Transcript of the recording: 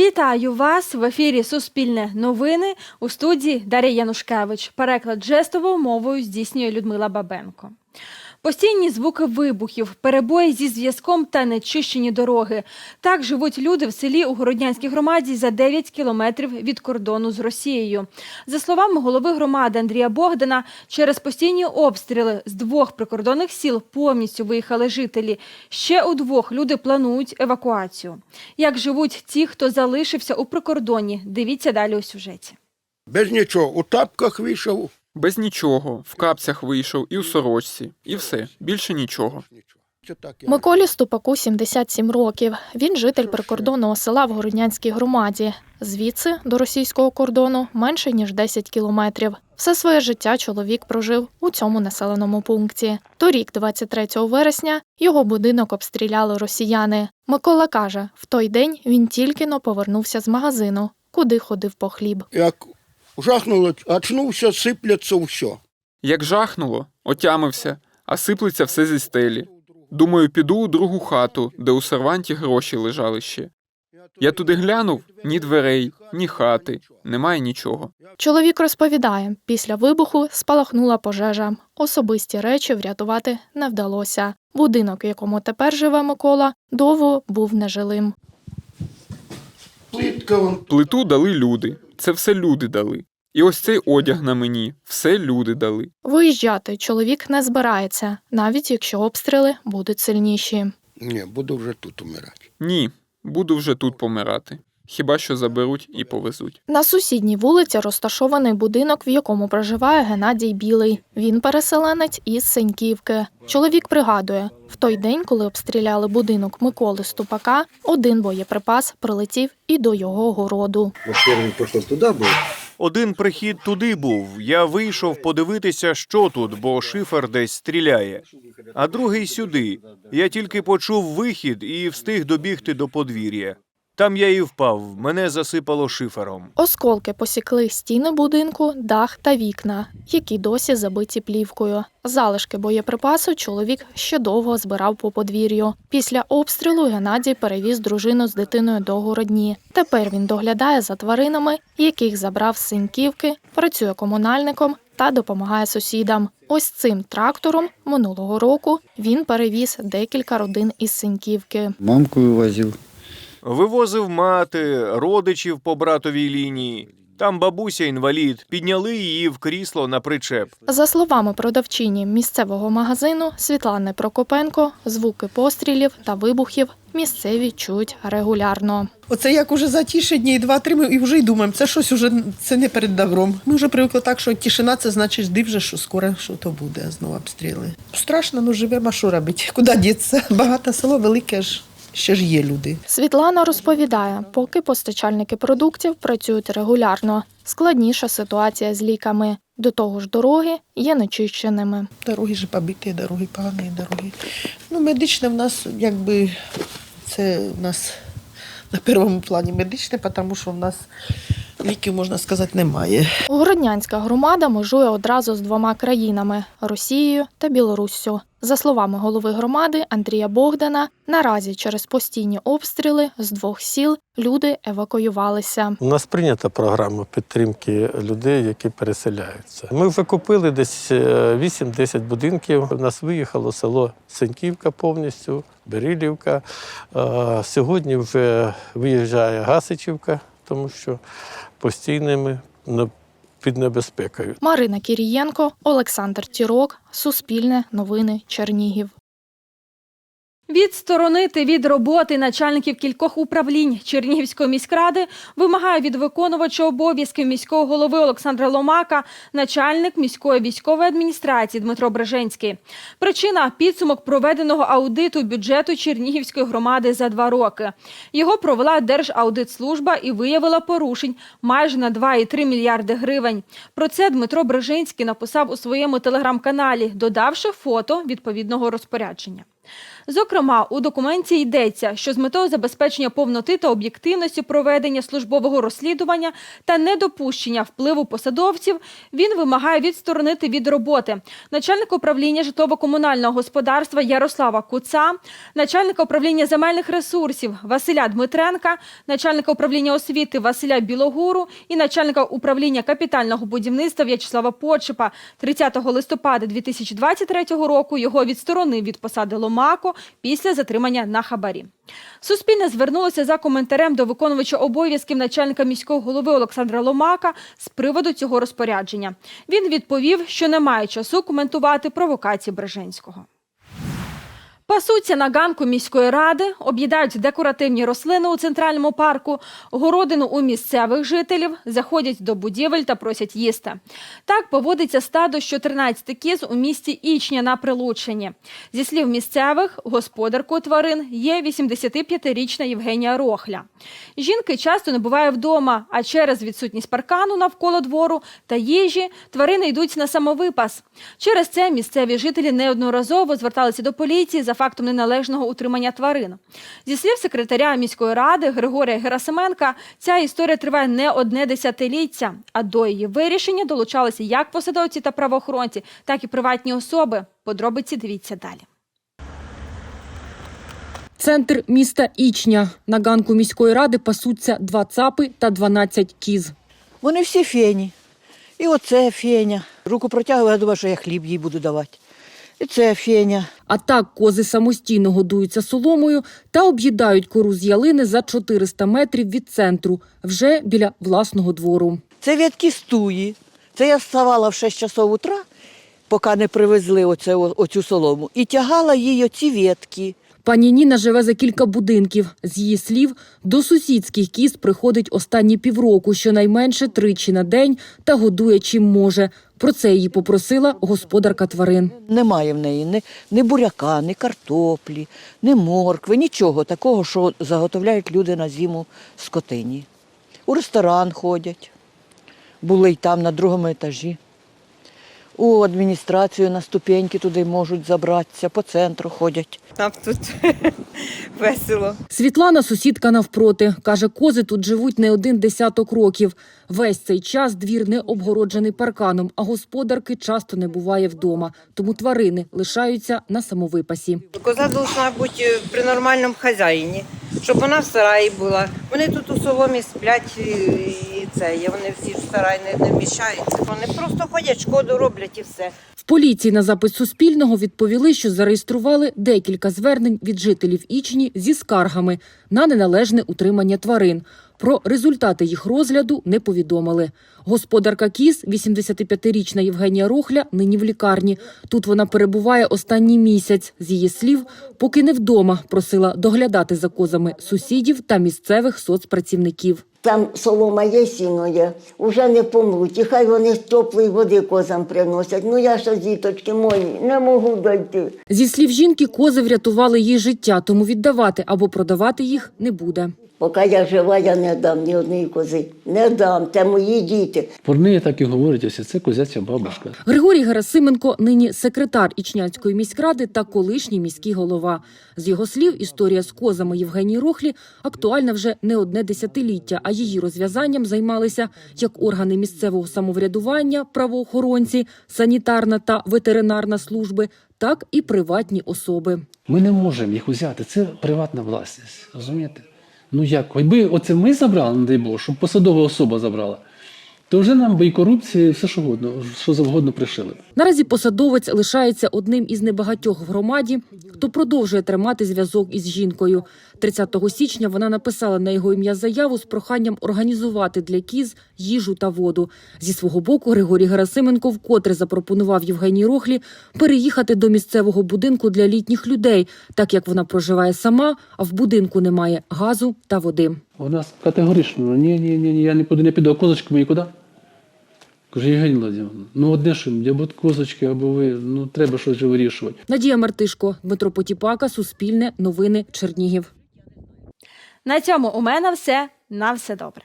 Вітаю вас в ефірі Суспільне новини у студії Дар'я Янушкевич. Переклад жестовою мовою здійснює Людмила Бабенко. Постійні звуки вибухів, перебої зі зв'язком та нечищені дороги. Так живуть люди в селі у Городнянській громаді за 9 кілометрів від кордону з Росією. За словами голови громади Андрія Богдана, через постійні обстріли з двох прикордонних сіл повністю виїхали жителі. Ще у двох люди планують евакуацію. Як живуть ті, хто залишився у прикордоні? Дивіться далі у сюжеті. Без нічого, у тапках вийшов. Без нічого, в капцях вийшов і у сорочці, і все, більше нічого. Миколі Ступаку 77 років. Він житель прикордонного села в Городнянській громаді. Звідси до російського кордону менше ніж 10 кілометрів. Все своє життя чоловік прожив у цьому населеному пункті. Торік, 23 вересня, його будинок обстріляли росіяни. Микола каже, в той день він тільки но повернувся з магазину, куди ходив по хліб. Як жахнуло, очнувся, сипляться все. Як жахнуло, отямився, а сиплеться все зі стелі. Думаю, піду у другу хату, де у серванті гроші лежали ще. Я туди глянув ні дверей, ні хати, немає нічого. Чоловік розповідає, після вибуху спалахнула пожежа. Особисті речі врятувати не вдалося. Будинок, в якому тепер живе Микола, довго був нежилим. Плиту дали люди, це все люди дали. І ось цей одяг на мені, все люди дали. Виїжджати чоловік не збирається, навіть якщо обстріли будуть сильніші. Ні, буду вже тут умирати. Ні, буду вже тут помирати. Хіба що заберуть і повезуть. На сусідній вулиці розташований будинок, в якому проживає Геннадій Білий. Він переселенець із Сеньківки. Чоловік пригадує, в той день, коли обстріляли будинок Миколи Ступака, один боєприпас прилетів і до його городу. Один прихід туди був. Я вийшов подивитися, що тут, бо шифер десь стріляє. А другий сюди. Я тільки почув вихід і встиг добігти до подвір'я. Там я і впав. Мене засипало шифером. Осколки посікли стіни будинку, дах та вікна, які досі забиті плівкою. Залишки боєприпасу чоловік ще довго збирав по подвір'ю. Після обстрілу Геннадій перевіз дружину з дитиною до городні. Тепер він доглядає за тваринами, яких забрав з синьківки, працює комунальником та допомагає сусідам. Ось цим трактором минулого року він перевіз декілька родин із синьківки. Мамку вывозил. Вивозив мати, родичів по братовій лінії. Там бабуся інвалід, підняли її в крісло на причеп. За словами продавчині місцевого магазину Світлани Прокопенко, звуки пострілів та вибухів місцеві чують регулярно. Оце як уже за ті ще дні, два-три, ми і вже й думаємо, це щось уже це не перед добром. Ми вже привикли так, що тишина це значить див вже, що скоро що то буде, знову обстріли. Страшно, ну живемо, а що робити? Куди діться? Багато село велике ж, ще ж є люди. Світлана розповідає, поки постачальники продуктів працюють регулярно, складніша ситуація з ліками. До того ж, дороги є нечищеними. Дороги ж побиті, дороги погані, дороги. Ну, медичне в нас, якби, це в нас на першому плані медичне, тому що в нас ліків, можна сказати, немає. Городнянська громада межує одразу з двома країнами Росією та Білоруссю. За словами голови громади Андрія Богдана, наразі через постійні обстріли з двох сіл люди евакуювалися. У нас прийнята програма підтримки людей, які переселяються. Ми вже купили десь е, 8-10 будинків. У нас виїхало село Сеньківка повністю, Берилівка. Е, Сьогодні вже виїжджає Гасичівка, тому що постійними під небезпекою. Марина Кірієнко, Олександр Тірок, Суспільне новини Чернігів. Відсторонити від роботи начальників кількох управлінь Чернігівської міськради вимагає від виконувача обов'язків міського голови Олександра Ломака начальник міської військової адміністрації Дмитро Бреженський. Причина підсумок проведеного аудиту бюджету Чернігівської громади за два роки. Його провела Держаудитслужба і виявила порушень майже на 2,3 мільярди гривень. Про це Дмитро Брежинський написав у своєму телеграм-каналі, додавши фото відповідного розпорядження. Зокрема, у документі йдеться, що з метою забезпечення повноти та об'єктивності проведення службового розслідування та недопущення впливу посадовців, він вимагає відсторонити від роботи начальника управління житлово-комунального господарства Ярослава Куца, начальника управління земельних ресурсів Василя Дмитренка, начальника управління освіти Василя Білогуру і начальника управління капітального будівництва В'ячеслава Почепа. 30 листопада 2023 року його відсторонив від посади Ломако після затримання на хабарі. Суспільне звернулося за коментарем до виконувача обов'язків начальника міського голови Олександра Ломака з приводу цього розпорядження. Він відповів, що не має часу коментувати провокації Бреженського. Пасуться на ганку міської ради, об'їдають декоративні рослини у центральному парку, городину у місцевих жителів, заходять до будівель та просять їсти. Так поводиться стадо з 14 кіз у місті Ічня на Прилуччині. Зі слів місцевих, господаркою тварин є 85-річна Євгенія Рохля. Жінки часто не буває вдома, а через відсутність паркану навколо двору та їжі тварини йдуть на самовипас. Через це місцеві жителі неодноразово зверталися до поліції за фактом неналежного утримання тварин. Зі слів секретаря міської ради Григорія Герасименка, ця історія триває не одне десятиліття, а до її вирішення долучалися як посадовці та правоохоронці, так і приватні особи. Подробиці дивіться далі. Центр міста Ічня. На ганку міської ради пасуться два цапи та 12 кіз. Вони всі фені. І оце феня. Руку протягую, я думаю, що я хліб їй буду давати. І це феня. А так кози самостійно годуються соломою та об'їдають кору з ялини за 400 метрів від центру, вже біля власного двору. Це ветки стуї. Це я вставала в 6 часов утра, поки не привезли оце, оцю солому, і тягала їй оці ветки. Пані Ніна живе за кілька будинків. З її слів, до сусідських кіз приходить останні півроку, щонайменше тричі на день та годує чим може. Про це її попросила господарка тварин. Немає в неї ні, ні буряка, ні картоплі, ні моркви, нічого такого, що заготовляють люди на зиму скотині. У ресторан ходять. Були й там на другому етажі. У адміністрацію на ступеньки туди можуть забратися, по центру ходять. Нам тут весело. Світлана, сусідка навпроти, каже, кози тут живуть не один десяток років. Весь цей час двір не обгороджений парканом, а господарки часто не буває вдома, тому тварини лишаються на самовипасі. Коза должна бути при нормальному хазяїні, щоб вона в сараї була. Вони тут у соломі сплять і, це. і Вони всі в сарай не, не вміщаються. Вони просто ходять, шкоду роблять і все. В поліції на запит Суспільного відповіли, що зареєстрували декілька звернень від жителів Ічні зі скаргами на неналежне утримання тварин. Про результати їх розгляду не повідомили. Господарка кіз, 85-річна Євгенія Рохля, нині в лікарні. Тут вона перебуває останній місяць. З її слів, поки не вдома, просила доглядати за козами сусідів та місцевих соцпрацівників. Там солома є, сіно є, вже не помруть. І хай вони з теплої води козам приносять. Ну я ж діточки мої, не можу дойти. Зі слів жінки, кози врятували їй життя, тому віддавати або продавати їх не буде. Поки я жива, я не дам ні однієї кози. Не дам, це мої діти. Про неї так і говорять, ось це козяча бабушка. Григорій Герасименко нині секретар Ічняцької міськради та колишній міський голова. З його слів, історія з козами Євгенії Рохлі актуальна вже не одне десятиліття, а її розв'язанням займалися як органи місцевого самоврядування, правоохоронці, санітарна та ветеринарна служби, так і приватні особи. Ми не можемо їх узяти. Це приватна власність. Розумієте? Ну як? Якби оце ми забрали, не дай Бог, щоб посадова особа забрала, то вже нам би і корупція, і все що завгодно, що завгодно пришили. Наразі посадовець лишається одним із небагатьох в громаді, хто продовжує тримати зв'язок із жінкою. 30 січня вона написала на його ім'я заяву з проханням організувати для кіз їжу та воду. Зі свого боку Григорій Герасименко вкотре запропонував Євгенії Рохлі переїхати до місцевого будинку для літніх людей, так як вона проживає сама, а в будинку немає газу та води. Вона категорично, ні, ні, ні, ні, я не піду, не піду, а козочки мої куди? Каже, Євгенія Владимировна, ну одне що, або козочки, або ви, ну треба щось вирішувати. Надія Мартишко, Дмитро Потіпака, Суспільне, Новини, Чернігів. На цьому у мене все. На все добре.